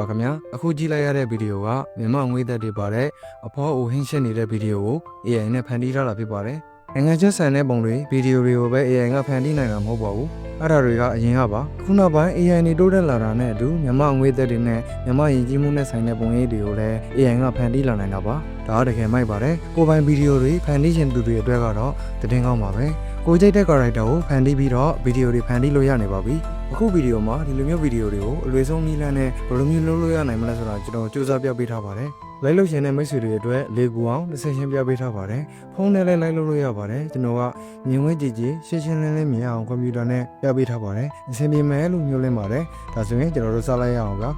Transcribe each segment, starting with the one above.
င်္ဂလာပါခင်ဗျာအခုကြည့်လိုက်ရတဲ့ဗီဒီယိုကမြန်မာငွေသက်တွေပါတဲ့အဖေါ်အိုဟင်းရှင်းနေတဲ့ဗီဒီယိုကို AI နဲ့ဖန်တီးထားတာဖြစ်ပါတယ်နိုင်ငံချင်းဆန်တဲ့ပုံတွေဗီဒီယိုတွေကိုပဲ AI ကဖန်တီးနိုင်တာမဟုတ်ပါဘူးအဲ့ဒါတွေကအရင်ကပါခုနောက်ပိုင်း AI နေတိုးတက်လာတာနဲ့အတူမြန်မာငွေသက်တွေနဲ့မြန်မာယဉ်ကျေးမှုနဲ့ဆိုင်တဲ့ပုံရိပ်တွေကိုလည်း AI ကဖန်တီးလာနိုင်တာပါဒါကတကယ်မိုက်ပါတယ်ကိုယ်ပိုင်ဗီဒီယိုတွေဖန်တီးခြင်းသူတွေအတွက်ကတော့တည်င်းကောင်းပါပဲကိုကြိတ်တဲ့ character ကိုဖန်တီးပြီးတော့ဗီဒီယိုတွေဖန်တီးလို့ရနေပါပြီ အခုဗီဒီယိုမှာဒီလိုမျိုးဗီဒီယိုတွေကိုအလွယ်ဆုံးနည်းလမ်းနဲ့ဘယ်လိုမျိုးလုပ်လို့ရနိုင်မလဲဆိုတာကျွန်တော်စူးစမ်းပြပေးထားပါတယ်လိုက်လို့ရှင်တဲ့မိတ်ဆွေတွေအတွက်လေကူအောင်တစ်ဆက်ရှင်းပြပေးထားပါတယ်ဖုန်းနဲ့လည်းလိုက်လို့လို့ရပါတယ်ကျွန်တော်ကမြင်ဝဲကြည့်ကြည့်ရှင်းရှင်းလင်းလင်းမြင်အောင်ကွန်ပျူတာနဲ့ပြပေးထားပါတယ်အဆင်ပြေမယ်လို့မျိုးလင်းပါတယ်ဒါဆိုရင်ကျွန်တော်တို့စလိုက်ရအောင်ပါ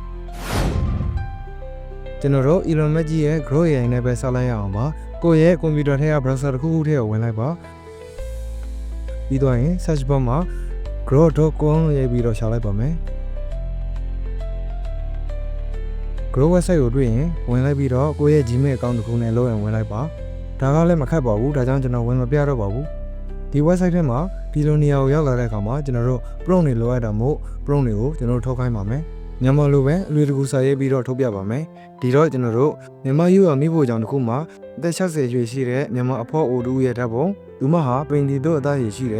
ကျွန်တော်တို့ Elon Musk ရဲ့ Grow AI နဲ့ပဲဆက်လိုက်ရအောင်ပါကိုယ့်ရဲ့ကွန်ပျူတာထဲက browser တစ်ခုခုထဲကိုဝင်လိုက်ပါပြီးတော့ရင် search bar မှာ grow.com ရိုက်ပြီးတော့ရှာလိုက်ပါမယ် grow website ကိုတွေ့ရင်ဝင်လိုက်ပြီးတော့ကိုယ့်ရဲ့ Gmail account တစ်ခုနဲ့ login ဝင်လိုက်ပါဒါကလည်းမခက်ပါဘူးဒါကြောင့်ကျွန်တော်ဝင်မပြတော့ပါဘူးဒီ website ထဲမှာဒီလိုနေရာကိုရောက်လာတဲ့အခါမှာကျွန်တော်တို့ prompt တွေလိုအပ်တာမို့ prompt တွေကိုကျွန်တော်တို့ထုတ်ခိုင်းပါမယ်မြန်မာလိုပဲအလွယ်တကူစာရေးပြီးတော့ထုတ်ပြပါမယ်ဒီတော့ကျွန်တော်တို့မြန်မာယူရမိဖို့ကြောင့်တစ်ခုမှာအသက်60ရွေရှိတဲ့မြန်မာအဖော့အိုတူရဲ့ဓာတ်ပုံသူမဟာပင်ဒီတို့အသားရည်ရှိတ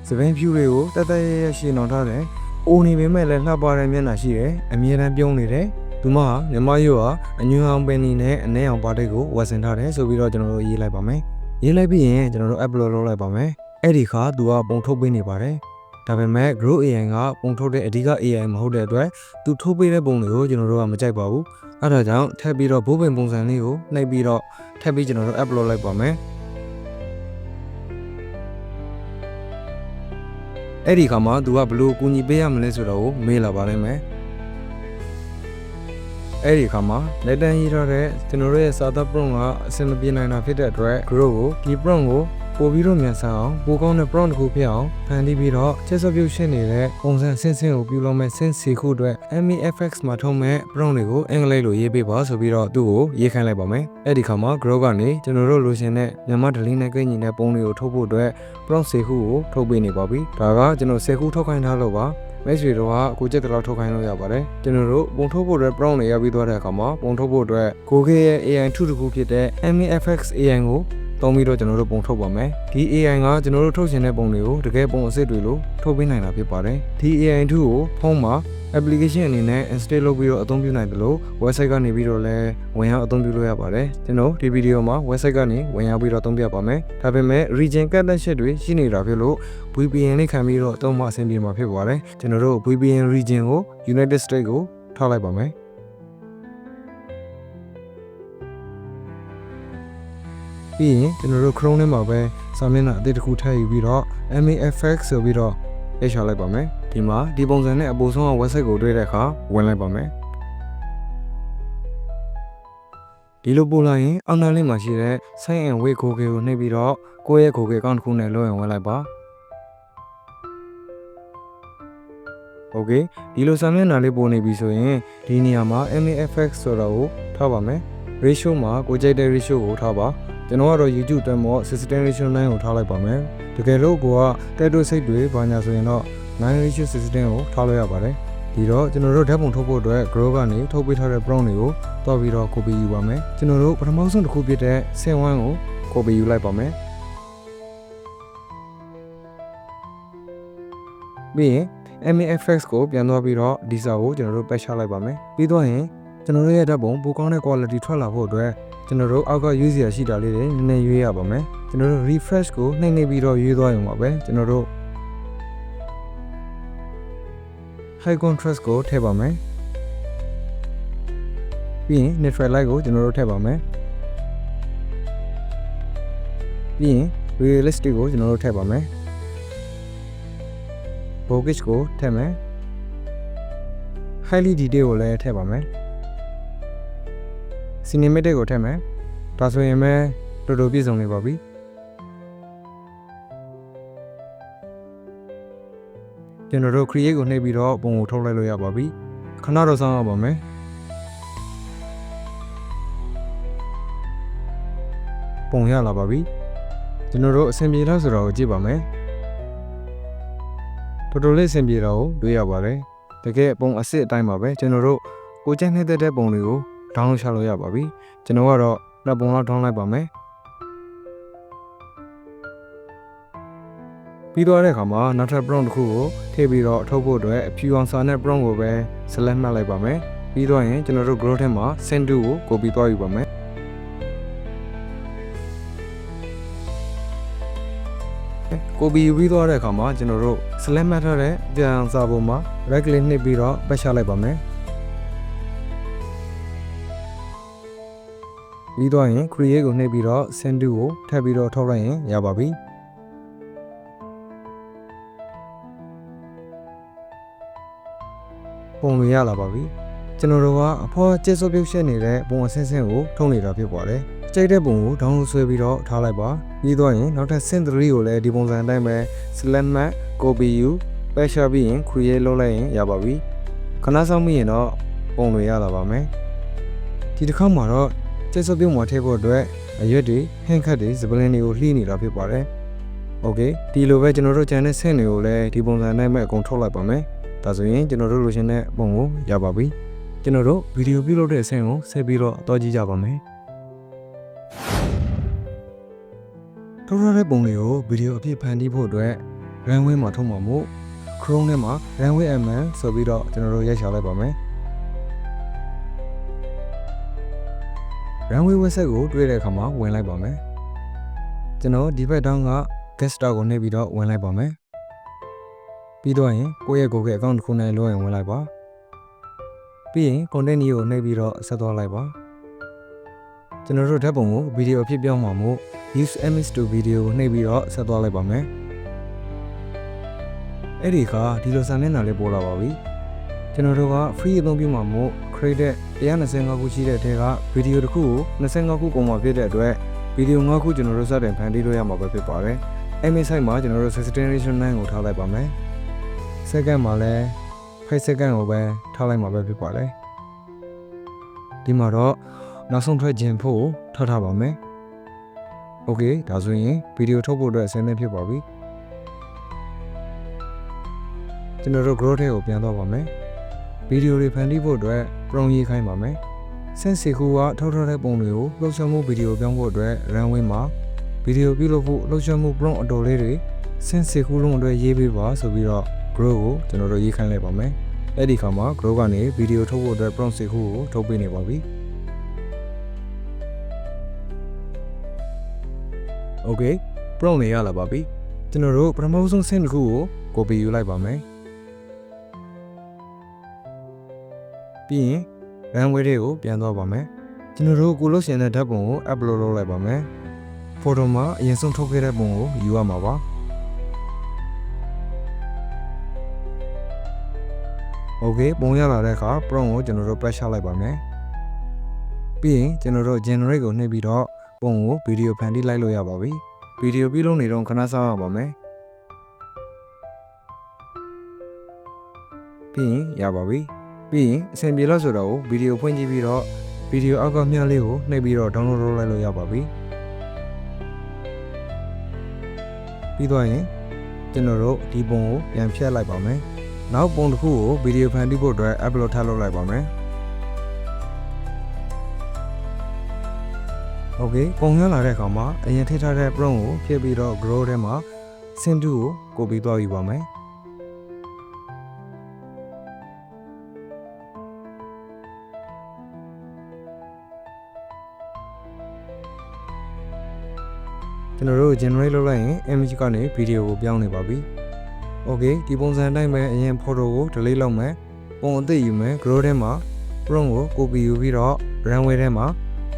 ယ်စပင်းဖြူတွေကိုတတ်တတ်ရရရှင်းအောင်ထားတယ်အိုနေပေမဲ့လည်းလှပတဲ့မျက်နှာရှိတယ်အမြဲတမ်းပြုံးနေတယ်သူမဟာမြန်မာယူဟာအညွန့်အောင်ပင်နီနဲ့အနဲအောင်ပါတိတ်ကိုဝတ်ဆင်ထားတယ်ဆိုပြီးတော့ကျွန်တော်တို့ရေးလိုက်ပါမယ်ရေးလိုက်ပြီးရင်ကျွန်တော်တို့ upload လုပ်လိုက်ပါမယ်အဲ့ဒီခါသူကပုံထုတ်ပေးနေပါတယ်ဒါပေမဲ့ Grow AI ကပုံထုတ်တဲ့အဓိက AI မဟုတ်တဲ့အတွက်သူထုတ်ပေးတဲ့ပုံတွေကိုကျွန်တော်တို့ကမကြိုက်ပါဘူးအဲ့ဒါကြောင့်ထပ်ပြီးတော့ဘိုးပင်ပုံစံလေးကိုနှိပ်ပြီးတော့ထပ်ပြီးကျွန်တော်တို့ upload လိုက်ပါမယ် အဲ့ဒီခါမှာသူကဘလို့ကူညီပေးရမလဲဆိုတော့ကိုမေးလာပါလိမ့်မယ်အဲ့ဒီခါမှာလက်တန်းရေးထားတဲ့ကျွန်တော်တို့ရဲ့စာသား prompt ကအဆင်မပြေနိုင်တာဖြစ်တဲ့အတွက် grow ကိုဒီ prompt ကို ပို့ပြီးတော့မြန်ဆန်အောင်ပိုကောင်းတဲ့ prompt တစ်ခုဖြစ်အောင်ဖန်တီးပြီးတော့ချက်ဆက်ပြုတ်ရှင်းနေတဲ့ပုံစံဆင်းဆင်းကိုပြုလုပ်မဲ့ဆင်းစီခုအတွက် MEFX မှာထုံးမဲ့ prompt တွေကိုအင်္ဂလိပ်လိုရေးပေးပါဆိုပြီးတော့သူ့ကိုရေးခိုင်းလိုက်ပါမယ်အဲ့ဒီခါမှာ grow ကနေကျွန်တော်တို့လိုချင်တဲ့မြန်မာဒလင်းနဲ့ကိန်းညီတဲ့ပုံတွေကိုထုတ်ဖို့အတွက် prompt စီခုကိုထုတ်ပေးနေပါပြီဒါကကျွန်တော်10ခုထုတ်ခိုင်းထားလို့ပါမိတ်ဆွေတို့ကကိုကြက်တလောက်ထုတ်ခိုင်းလို့ရပါတယ်ကျွန်တော်တို့ပုံထုတ်ဖို့အတွက် prompt တွေရပြီးသွားတဲ့အခါမှာပုံထုတ်ဖို့အတွက် Google ရဲ့ AI 2တစ်ခုဖြစ်တဲ့ MEFX AI ကို သုံးပြီးတော့ကျွန်တော်တို့ပုံထုတ်ပါမယ်ဒီ AI ကကျွန်တော်တို့ထုတ်ရှင်တဲ့ပုံတွေကိုတကယ်ပုံအစ်စ်တွေလို့ထုတ်ပေးနိုင်တာဖြစ်ပါတယ်ဒီ AI 2ကိုဖုန်းမှာ application အနေနဲ့ install လုပ်ပြီးတော့အသုံးပြုနိုင်တယ်လို့ website ကနေပြီးတော့လည်းဝင်ရောက်အသုံးပြုလို့ရပါတယ်ကျွန်တော်ဒီဗီဒီယိုမှာ website ကနေဝင်ရောက်ပြီးတော့အသုံးပြပါမယ်ဒါပေမဲ့ region ကတ်သက်ချက်တွေရှိနေတာဖြစ်လို့ VPN လေးခံပြီးတော့အသုံးမအဆင်ပြေမှာဖြစ်ပါတယ်ကျွန်တော်တို့ VPN region ကို United States ကိုထောက်လိုက်ပါမယ် ပြီးရင်ကျွန်တော်တို့ Chrome ထဲမှာပဲစာမျက်နှာအသစ်တစ်ခုထည့်ယူပြီးတော့ MAFX ဆိုပြီးတော့ရချလိုက်ပါမယ်ဒီမှာဒီပုံစံနဲ့အပေါ်ဆုံးက website ကိုတွေ့တဲ့အခါဝင်လိုက်ပါမယ်ဒီလိုပို့လိုက်ရင်အောက်နားလေးမှာရှိတဲ့ sign in with Google ကိုနှိပ်ပြီးတော့ကိုယ့်ရဲ့ Google account တစ်ခုနဲ့ login ဝင်လိုက်ပါ Okay ဒီလိုစာမျက်နှာလေးပို့နေပြီဆိုရင်ဒီနေရာမှာ MAFX ဆိုတာကိုထားပါမယ် ratio မှာကိုကြိုက်တဲ့ ratio ကိုထားပါ ကျွန်တော်ကတော့ YouTube တက်မော့ system ratio 9ကိုထားလိုက်ပါမယ်တကယ်လို့ကိုကတက်တို့စိတ်တွေဘာညာဆိုရင်တော့9 ratio system ကိုထားလို့ရပါတယ်ဒီတော့ကျွန်တော်တို့ဓာတ်ပုံထုတ်ဖို့အတွက် grow ကနေထုတ်ပေးထားတဲ့ prompt တွေကိုတွားပြီးတော့ copy ယူပါမယ်ကျွန်တော်တို့ပထမဆုံးတစ်ခုဖြစ်တဲ့ sin1 ကို copy ယူလိုက်ပါမယ်ပြီးရင် MAFX ကိုပြန်သွားပြီးတော့ဒီစာကိုကျွန်တော်တို့ပတ်ချလိုက်ပါမယ်ပြီးတော့ရင်ကျွန်တော်တို့ရဲ့ဓာတ်ပုံပိုကောင်းတဲ့ quality ထွက်လာဖို့အတွက် ကျွန်တော်တို့အောက်ကရွေးစရာရှိတာလေးတွေနည်းနည်းရွေးရပါမယ်ကျွန်တော်တို့ refresh ကိုနှိမ့်နှိမ့်ပြီးတော့ရွေးသွားရုံပါပဲကျွန်တော်တို့ high contrast ကိုထည့်ပါမယ်ပြီးရင် neutral light ကိုကျွန်တော်တို့ထည့်ပါမယ်ပြီးရင် realistic ကိုကျွန်တော်တို့ထည့်ပါမယ် bokeh ကိုထည့်မယ် highly detail ကိုလည်းထည့်ပါမယ် cinematic ကိုထည့်မယ်ဒါဆိုရင်ပဲတော်တော်ပြည့်စုံနေပါပြီကျွန်တော်တို့ create ကိုနှိပ်ပြီးတော့ပုံကိုထုတ်လိုက်လို့ရပါပြီခဏတော့စောင့်ရပါမယ်ပုံရလာပါပြီကျွန်တော်တို့အဆင်ပြေလားဆိုတော့ကြည့်ပါမယ်တော်တော်လေးအဆင်ပြေတာကိုတွေ့ရပါတယ်တကယ်ပုံအစ်စ်အတိုင်းပါပဲကျွန်တော်တို့ကိုကျန်းနေတဲ့ပုံတွေကို download ချလို့ရပါပြီကျွန်တော်ကတော့နှစ်ပုံလောက် download လိုက်ပါမယ်ပြီးတော့တဲ့အခါမှာနောက်ထပ် prompt တစ်ခုကိုထည့်ပြီးတော့ထုတ်ဖို့အတွက်အဖြူအောင်စာနဲ့ prompt ကိုပဲ select မှတ်လိုက်ပါမယ်ပြီးတော့ရင်ကျွန်တော်တို့ growth ထဲမှာ send to ကို copy သွားယူပါမယ်ကိုပီယူပြီးသွားတဲ့အခါမှာကျွန်တော်တို့ select မှတ်ထားတဲ့ပြန်စာပုံမှာ right click နှိပ်ပြီးတော့ပတ်ချလိုက်ပါမယ် ပြီးတော့ရင် create ကိုနှိပ်ပြီးတော့ send to ကိုထပ်ပြီးတော့ထုတ်လိုက်ရင်ရပါပြီပုံတွေရလာပါပြီကျွန်တော်တို့ကအဖေါ်ကျက်စောပြုတ်ရှက်နေတဲ့ပုံအဆင်းဆင်းကိုထုံးနေတာဖြစ်ပါတယ်ကြိုက်တဲ့ပုံကို download ဆွဲပြီးတော့ထားလိုက်ပါပြီးတော့ရင်နောက်ထပ် synth 3ကိုလည်းဒီပုံစံအတိုင်းပဲ select map copy you ပဲရှာပြီးရင် create လုပ်လိုက်ရင်ရပါပြီခဏဆောင်မိရင်တော့ပုံတွေရလာပါမယ်ဒီတစ်ခါမှာတော့ ကျေးဇူးပြုမှာထည့်ဖို့အတွက်အရွက်တွေဟင်းခတ်တွေစပလင်တွေကိုလှီးနေတာဖြစ်ပါတယ်။ Okay ဒီလိုပဲကျွန်တော်တို့ channel ဆင့်တွေကိုလည်းဒီပုံစံနဲ့ပဲအကုန်ထုတ်လိုက်ပါမယ်။ဒါဆိုရင်ကျွန်တော်တို့လိုချင်တဲ့ပုံကိုရပါပြီ။ကျွန်တော်တို့ဗီဒီယိုပြုလုပ်တဲ့အဆင့်ကိုဆက်ပြီးတော့အတော်ကြည့်ကြပါမယ်။ထုတ်ရတဲ့ပုံတွေကိုဗီဒီယိုအဖြစ်ဖန်တီးဖို့အတွက် runway မှာထုတ်မှာမို့ Chrome ထဲမှာ runway mn ဆိုပြီးတော့ကျွန်တော်တို့ရိုက်ချလိုက်ပါမယ်။ runway website ကိုတွေ့တဲ့အခါမှာဝင်လိုက်ပါမယ်ကျွန်တော်ဒီဘက်တောင်းက guest star ကိုနှိပ်ပြီးတော့ဝင်လိုက်ပါမယ်ပြီးတော့ရင်ကိုယ့်ရဲ့ Google account တစ်ခုနဲ့လွှဲရင်ဝင်လိုက်ပါပြီးရင် content ကြီးကိုနှိပ်ပြီးတော့ဆက်သွားလိုက်ပါကျွန်တော်တို့ဓာတ်ပုံကိုဗီဒီယိုအဖြစ်ပြောင်းမှာမို့ use image to video ကိုနှိပ်ပြီးတော့ဆက်သွားလိုက်ပါမယ်အဲ့ဒီခါဒီလိုစာမျက်နှာလေးပေါ်လာပါပြီကျွန်တော်တို့က free အသုံးပြုမှာမို့ create 125ခုရှိတဲ့အထက်ကဗီဒီယိုတစ်ခုကို25ခုပုံမှာဖြစ်တဲ့အတွက်ဗီဒီယို5ခုကျွန်တော်တို့စတင်ဖန်တီးလို့ရမှာပဲဖြစ်ပါတယ်။ image site မှာကျွန်တော်တို့ saturation 9ကိုထားလိုက်ပါမယ်။ second မှာလည်း5 second ကိုပဲထားလိုက်မှာပဲဖြစ်ပါတယ်။ဒီမှာတော့နောက်ဆုံးထွက်ခြင်းဖို့ထားထားပါမယ်။ Okay ဒါဆိုရင်ဗီဒီယိုထုတ်ဖို့အတွက်အဆင်သင့်ဖြစ်ပါပြီ။ကျွန်တော်တို့ growth ထဲကိုပြန်သွားပါမယ်။ ဗီဒီယိုတွေဖန်တီးဖို့အတွက် prompt ရေးခိုင်းပါမယ်။ဆင့်စီကူကထုတ်ထုတ်တဲ့ပုံတွေကိုလှုပ်ရှားမှုဗီဒီယိုပြောင်းဖို့အတွက် runway မှာဗီဒီယိုပြုလုပ်ဖို့လှုပ်ရှားမှု prompt အတော်လေးတွေဆင့်စီကူလုံးအတွက်ရေးပေးပါဆိုပြီးတော့ grow ကိုကျွန်တော်တို့ရေးခိုင်းလိုက်ပါမယ်။အဲ့ဒီခါမှာ grow ကနေဗီဒီယိုထုတ်ဖို့အတွက် prompt စီကူကိုထုတ်ပေးနေပါပြီ။ Okay prompt တွေရလာပါပြီ။ကျွန်တော်တို့ပထမဆုံးဆင့်တစ်ခုကို copy ယူလိုက်ပါမယ်။ ပြီးရင် runway တွေကိုပြန်သွားပါမယ်ကျွန်တော်တို့ကိုလို့ရှင်တဲ့ဓာတ်ပုံကို upload လုပ်လိုက်ပါမယ်ဖိုတိုမှာအရင်ဆုံးထုတ်ခဲ့တဲ့ပုံကိုယူရမှာပါโอเคပုံရလာတဲ့အခါ prompt ကိုကျွန်တော်တို့ press ချလိုက်ပါမယ်ပြီးရင်ကျွန်တော်တို့ generate ကိုနှိပ်ပြီးတော့ပုံကိုဗီဒီယိုဖန်တီးလိုက်လို့ရပါပြီဗီဒီယိုပြီးလုံးနေတော့ခဏစောင့်ရပါမယ်ပြီးရင်ရပါပြီ ပြီးရင်အဆင်ပြေလို့ဆိုတော့ဗီဒီယိုဖွင့်ကြည့်ပြီးတော့ဗီဒီယိုအောက်ကမျှလေးကိုနှိပ်ပြီးတော့ download လုပ်လိုက်လို့ရပါပြီပြီးတော့ရင်ကျွန်တော်တို့ဒီပုံကိုပြန်ဖြတ်လိုက်ပါမယ်နောက်ပုံတစ်ခုကိုဗီဒီယိုဖန်တီးဖို့အတွက် upload ထပ်လုပ်လိုက်ပါမယ်โอเคပုံရလာတဲ့အခါမှာအရင်ထည့်ထားတဲ့ prompt ကိုဖြည့်ပြီးတော့ grow ထဲမှာ send to ကို copy သွားယူပါမယ် ကျွန်တော်တို့ generate လုပ်လိုက်ရင် image ကနေ video ကိုပြောင်းနေပါပြီ။ Okay ဒီပုံစံအတိုင်းပဲအရင် photo ကို delete လုပ်မယ်။ပုံအသစ်ယူမယ် grow ထဲမှာ prompt ကို copy ယူပြီးတော့ runway ထဲမှာ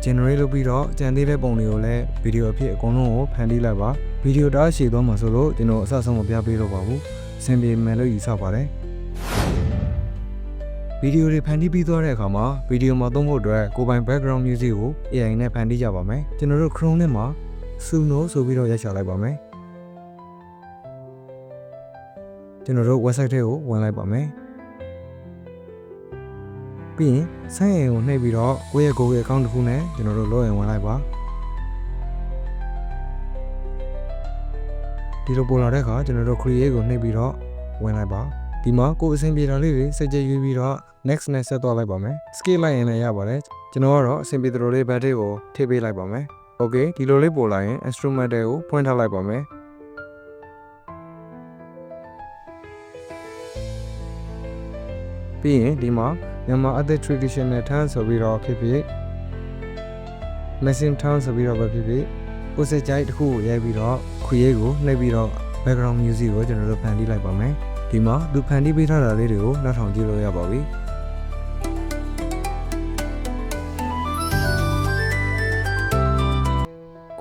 generate လုပ်ပြီးတော့ကြံသေးတဲ့ပုံတွေကိုလည်း video အဖြစ်အကုန်လုံးကိုဖန်တီးလိုက်ပါ။ video တအားရှည်သွားမှာဆိုလို့ကျွန်တော်အဆအဆုံးမပြပေးတော့ပါဘူး။အဆင်ပြေမယ်လို့ယူဆပါတယ်။ဗီဒီယိုတွေဖန်တီးပြီးသွားတဲ့အခါမှာဗီဒီယိုမှာသုံးဖို့အတွက်ကိုယ်ပိုင် background music ကို AI နဲ့ဖန်တီးကြပါမယ်ကျွန်တော်တို့ Chrome ထဲမှာ Suno ဆိုပြီးတော့ရိုက်ချလိုက်ပါမယ်ကျွန်တော်တို့ website ထဲကိုဝင်လိုက်ပါမယ်ပြီးရင်ဆိုင်းအိမ်ကိုနှိပ်ပြီးတော့ကိုယ့်ရဲ့ Google account တစ်ခုနဲ့ကျွန်တော်တို့ login ဝင်လိုက်ပါဒီလိုပေါ်လာတဲ့အခါကျွန်တော်တို့ create ကိုနှိပ်ပြီးတော့ဝင်လိုက်ပါဒီမှာကိုယ်အဆင်ပြေတာလေးတွေစကြရွေးပြီးတော့ next နဲ့ဆက်သွားလိုက်ပါမယ် scale လိုက်ရင်လည်းရပါတယ်ကျွန်တော်ကတော့အဆင်ပြေသလိုလေး battery ကိုထည့်ပေးလိုက်ပါမယ် okay ဒီလိုလေးပို့လိုက်ရင် instrument တွေကိုဖွင့်ထားလိုက်ပါမယ်ပြီးရင်ဒီမှာမြန်မာ other traditional turn ဆိုပြီးတော့ဖြစ်ဖြစ် machine turn ဆိုပြီးတော့ပဲဖြစ်ဖြစ်ကိုယ်စကြိုက်တစ်ခုကိုရိုက်ပြီးတော့ခွေရိတ်ကိုနှိပ်ပြီးတော့ background music ကိုကျွန်တော်တို့ဖန်တီးလိုက်ပါမယ်ဒီမှာသူဖန်တီးပေးထားတာလေးတွေကိုနောက်ထောင်ကြည့်လို့ရပါပြီ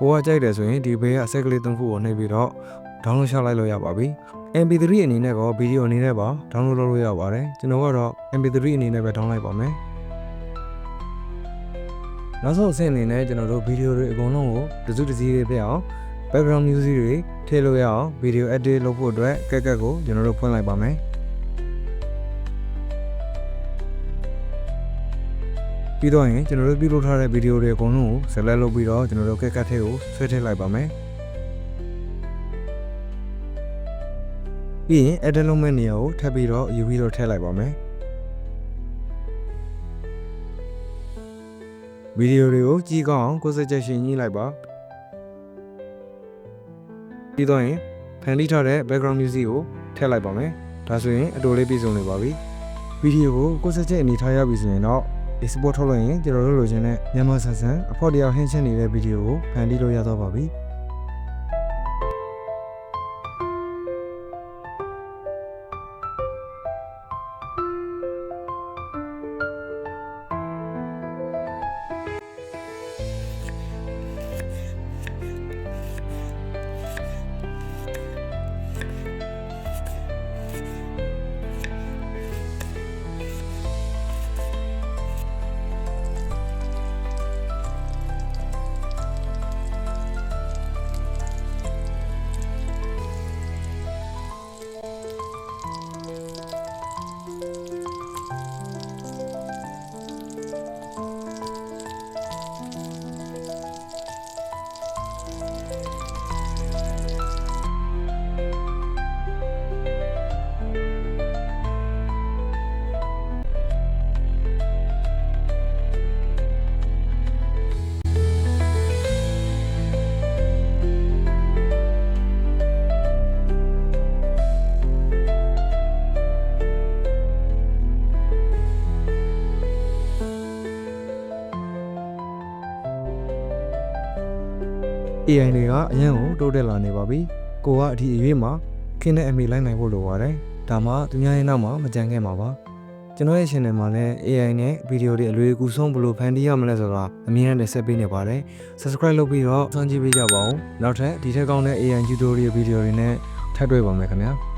ကိုကကြိုက်တယ်ဆိုရင်ဒီဘေးကဆက်ကလေးသုံးခုကိုနှိပ်ပြီးတော့ download ချလိုက်လို့ရပါပြီ MP3 အနေနဲ့ကောဗီဒီယိုအနေနဲ့ပါ download လုပ်လို့ရပါတယ်ကျွန်တော်ကတော့ MP3 အနေနဲ့ပဲ download လိုက်ပါမယ်နောက်ဆုံးအဆင့်အနေနဲ့ကျွန်တော်တို့ဗီဒီယိုတွေအကုန်လုံးကိုတစုတစည်းလေးပြအောင် background music တွေထည့်လို့ရအောင် video edit လုပ်ဖို့အတွက်ကက်ကက်ကိုကျွန်တော်တို့ဖွင့်လိုက်ပါမယ် ပြီးတော့ရင်ကျွန်တော်တို့ပြုလုပ်ထားတဲ့ဗီဒီယိုတွေအကုန်လုံးကို select လုပ်ပြီးတော့ကျွန်တော်တို့ကက်ကက်ထဲကိုဆွဲထည့်လိုက်ပါမယ်ပြီးရင် edit လုပ်မယ့်နေရာကိုထပ်ပြီးတော့ယူပြီးတော့ထည့်လိုက်ပါမယ်ဗီဒီယိုတွေကိုကြည့်ကောင်းအောင်ကိုယ်စက်ချက်ရှင်ညှိလိုက်ပါပြီးတော့ရင်ဖန်တီးထားတဲ့ background music ကိုထည့်လိုက်ပါမယ်ဒါဆိုရင်အတူလေးပြည့်စုံနေပါပြီဗီဒီယိုကိုကိုယ်စက်ချက်အနေထားရပြီဆိုရင်တော့ export ထုတ်လိုက်ရင်ကျွန်တော်တို့လိုချင်တဲ့မြန်မာဆန်ဆန်အဖို့တရားဟင်းချင်းနေတဲ့ဗီဒီယိုကိုဖန်တီးလို့ရတော့ပါပြီ AI တွေကအရန်ကိုတိုးတက်လာနေပါပြီ။ကိုကအဒီအရွေးမှာခင်းတဲ့အမိလိုက်နိုင်ဖို့လိုပါတယ်။ဒါမှသူများရဲ့နောက်မှာမကြံခဲ့မှာပါ။ကျွန်တော်ရဲ့ channel မှာလည်း AI နဲ့ဗီဒီယိုတွေအလွယ်ကူဆုံးဘယ်လိုဖန်တီးရမလဲဆိုတာအမြင်နဲ့ဆက်ပေးနေပါတယ်။ Subscribe လုပ်ပြီးတော့စောင့်ကြည့်ပေးကြပါဦး။နောက်ထပ်ဒီထက်ကောင်းတဲ့ AI tutorial ဗီဒီယိုတွေနဲ့ထပ်တွေ့ပါမယ်ခင်ဗျာ။